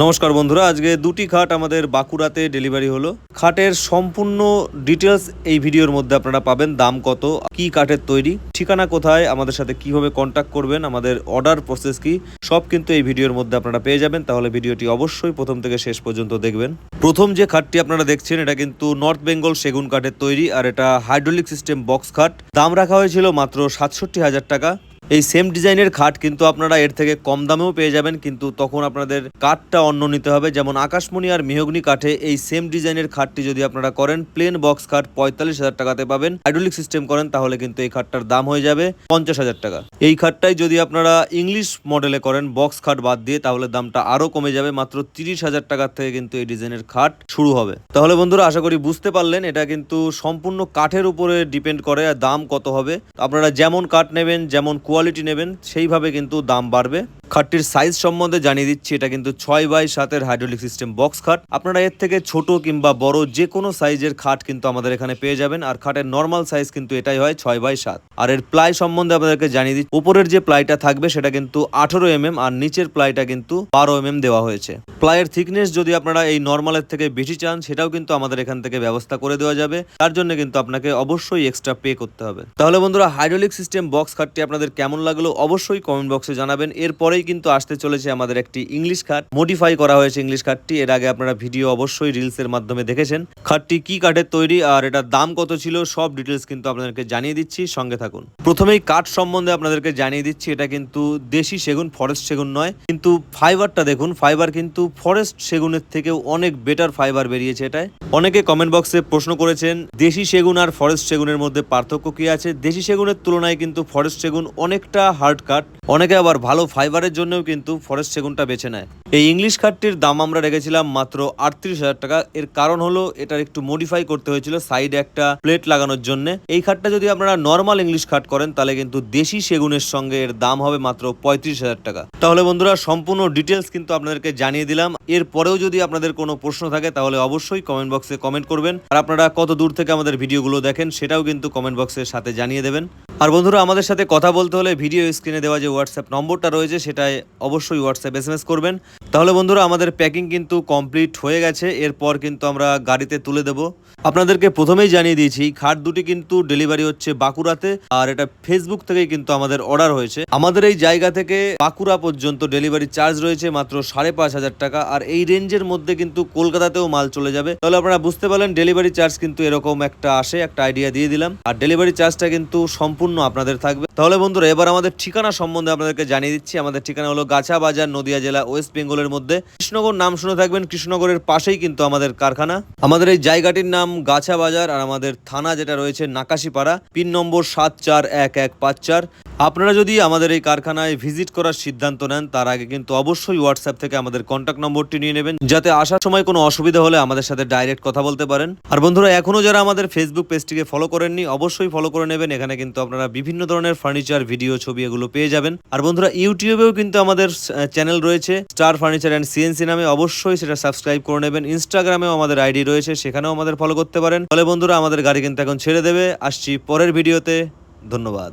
নমস্কার বন্ধুরা, আজকে দুটি খাট আমাদের বাঁকুড়াতে ডেলিভারি হলো। খাটের সম্পূর্ণ ডিটেলস এই ভিডিওর মধ্যে আপনারা পাবেন, দাম কত, কি কাঠের তৈরি, ঠিকানা কোথায়, আমাদের সাথে কীভাবে কন্ট্যাক্ট করবেন, আমাদের অর্ডার প্রসেস কি, সব কিন্তু এই ভিডিওর মধ্যে আপনারা পেয়ে যাবেন। তাহলে ভিডিওটি অবশ্যই প্রথম থেকে শেষ পর্যন্ত দেখবেন। প্রথম যে খাটটি আপনারা দেখছেন, এটা কিন্তু নর্থ বেঙ্গল সেগুন কাঠের তৈরি, আর এটা হাইড্রোলিক সিস্টেম বক্স খাট। দাম রাখা হয়েছিল মাত্র সাতষট্টি হাজার টাকা। এই সেম ডিজাইনের খাট কিন্তু আপনারা এর থেকে কম দামেও পেয়ে যাবেন, কিন্তু তখন আপনাদের কাঠটা অন্য নিতে হবে। যেমন আকাশমণি আর মেহগনি কাঠে এই সেম ডিজাইনের খাটটি যদি আপনারা করেন প্লেন বক্স খাট পঁয়তাল্লিশ হাজার টাকাতে পাবেন। হাইড্রোলিক সিস্টেম করেন, তাহলে কিন্তু এই খাটটার দাম হয়ে যাবে পঞ্চাশ হাজার টাকা। এই খাটটাই যদি আপনারা ইংলিশ মডেলে করেন বক্স খাট বাদ দিয়ে, তাহলে দামটা আরও কমে যাবে। মাত্র তিরিশ হাজার টাকার থেকে কিন্তু এই ডিজাইনের খাট শুরু হবে। তাহলে বন্ধুরা, আশা করি বুঝতে পারলেন, এটা কিন্তু সম্পূর্ণ কাঠের উপরে ডিপেন্ড করে দাম কত হবে। আপনারা যেমন কাঠ নেবেন, যেমন কোয়ালিটি নেবেন, সেইভাবে কিন্তু দাম বাড়বে। খাটটির সাইজ সম্বন্ধে জানিয়ে দিচ্ছি, এটা কিন্তু ছয় বাই সাতের হাইড্রোলিক সিস্টেম বক্স খাট। আপনারা এর থেকে ছোট কিংবা বড় যে কোনো সাইজের খাট কিন্তু আমাদের এখানে পেয়ে যাবেন, আর খাটের নর্মাল সাইজ কিন্তু এটাই হয় ছয় বাই সাত। আর এর প্লাই সম্বন্ধে আপনাদেরকে জানিয়ে দিচ্ছি, উপরের যে প্লাইটা থাকবে, সেটা কিন্তু আঠারো এম এম আর নিচের প্লাইটা কিন্তু বারো এম এম দেওয়া হয়েছে। প্লাইয়ের থিকনেস যদি আপনারা এই নর্মালের থেকে বেশি চান, সেটাও কিন্তু আমাদের এখান থেকে ব্যবস্থা করে দেওয়া যাবে। তার জন্য কিন্তু আপনাকে অবশ্যই এক্সট্রা পে করতে হবে। তাহলে বন্ধুরা হাইড্রোলিক সিস্টেম বক্স খাটটি আপনাদের কেমন লাগল অবশ্যই কমেন্ট বক্সে জানাবেন। এরপরেই কিন্তু আসতে চলেছে আমাদের একটি ইংলিশ খাট। মডিফাই করা হয়েছে ইংলিশ খাটটি। এর আগে আপনারা ভিডিও অবশ্যই রিলসের মাধ্যমে দেখেছেন। খাটটি কি কাঠের তৈরি আর এটার দাম কত ছিল, সব ডিটেলস কিন্তু আপনাদেরকে জানিয়ে দিচ্ছি। সঙ্গে থাকুন। প্রথমেই কাঠ সম্বন্ধে আপনাদেরকে জানিয়ে দিচ্ছি, এটা কিন্তু দেশি সেগুন ফরেস্ট সেগুন নয়। কিন্তু ফাইবারটা দেখুন ফাইবার কিন্তু ফরেস্ট সেগুনের থেকেও অনেক বেটার ফাইবার বেরিয়েছে এটায়। অনেকে কমেন্ট বক্সে প্রশ্ন করেছেন, দেশি সেগুন আর ফরেস্ট সেগুনের মধ্যে পার্থক্য কি আছে? দেশি সেগুনের তুলনায় কিন্তু ফরেস্ট সেগুন অনেকটা হার্ড কাট অনেকে আবার ভালো ফাইবারের জন্যও কিন্তু ফরেস্ট সেগুনটা বেছে নেয়। এই ইংলিশ কাঠটির দাম আমরা রেখেছিলাম মাত্র আটত্রিশ হাজার টাকা। এর কারণ হলো, এটার একটু মডিফাই করতে হয়েছিল সাইডে একটা প্লেট লাগানোর জন্য। এই খাটটা যদি আপনারা নর্মাল ইংলিশ খাট করেন, তাহলে কিন্তু দেশি সেগুনের সঙ্গে এর দাম হবে মাত্র পঁয়ত্রিশ হাজার টাকা। তাহলে বন্ধুরা, সম্পূর্ণ ডিটেলস কিন্তু আপনাদেরকে জানিয়ে দিলাম। এরপরেও যদি আপনাদের কোনো প্রশ্ন থাকে, তাহলে অবশ্যই কমেন্ট বক্সে কমেন্ট করবেন। আর আপনারা কত দূর থেকে আমাদের ভিডিওগুলো দেখেন, সেটাও কিন্তু কমেন্ট বক্সের সাথে জানিয়ে দেবেন। আর বন্ধুরা, আমাদের সাথে কথা বলতে হলে ভিডিও স্ক্রিনে দেওয়া যে হোয়াটসঅ্যাপ নম্বরটা রয়েছে, সেটায় অবশ্যই হোয়াটসঅ্যাপ এস করবেন। তাহলে বন্ধুরা আমাদের প্যাকিং কিন্তু কমপ্লিট হয়ে গেছে। এরপর কিন্তু আমরা গাড়িতে তুলে দেব। আপনাদেরকে প্রথমেই জানিয়ে দিয়েছি, খাট দুটি কিন্তু ডেলিভারি হচ্ছে বাঁকুড়াতে, আর এটা ফেসবুক থেকেই কিন্তু আমাদের অর্ডার হয়েছে। আমাদের এই জায়গা থেকে বাঁকুড়া পর্যন্ত ডেলিভারি চার্জ রয়েছে মাত্র সাড়ে পাঁচ হাজার টাকা, আর এই রেঞ্জের মধ্যে কিন্তু কলকাতাতেও মাল চলে যাবে। তাহলে আপনারা বুঝতে পারলেন ডেলিভারি চার্জ কিন্তু এরকম একটা আসে, একটা আইডিয়া দিয়ে দিলাম। আর ডেলিভারি চার্জটা কিন্তু সম্পূর্ণ আপনাদের থাকবে। তাহলে বন্ধুরা, এবার আমাদের ঠিকানা সম্বন্ধে আপনাদেরকে জানিয়ে দিচ্ছি। আমাদের ঠিকানা হলো গাছা বাজার, নদিয়া জেলা, ওয়েস্ট বেঙ্গলের মধ্যে। কৃষ্ণনগর, নাম শুনে থাকবেন, কৃষ্ণনগরের পাশেই কিন্তু আমাদের কারখানা। আমাদের এই জায়গাটির নাম গাছা বাজার আর আমাদের থানা যেটা রয়েছে নাকাশিপাড়া, পিন নম্বর সাত চার এক এক পাঁচ চার। আপনারা যদি আমাদের এই কারখানায় ভিজিট করার সিদ্ধান্ত নেন, তার আগে কিন্তু অবশ্যই হোয়াটসঅ্যাপ থেকে আমাদের কন্ট্যাক্ট নম্বরটি নিয়ে নেবেন, যাতে আসার সময় কোনো অসুবিধা হলে আমাদের সাথে ডাইরেক্ট কথা বলতে পারেন। আর বন্ধুরা, এখনও যারা আমাদের ফেসবুক পেজটিকে ফলো করেননি, অবশ্যই ফলো করে নেবেন। এখানে কিন্তু আপনারা বিভিন্ন ধরনের ফার্নিচার ভিডিও ছবি এগুলো পেয়ে যাবেন। আর বন্ধুরা, ইউটিউবেও কিন্তু আমাদের চ্যানেল রয়েছে স্টার ফার্নিচার অ্যান্ড সিএনসি নামে। অবশ্যই সেটা সাবস্ক্রাইব করে নেবেন। ইনস্টাগ্রামেও আমাদের আইডি রয়েছে, সেখানেও আমাদের ফলো করতে পারেন। ফলে বন্ধুরা আমাদের গাড়ি কিন্তু এখন ছেড়ে দেবে। আসছি পরের ভিডিওতে। ধন্যবাদ।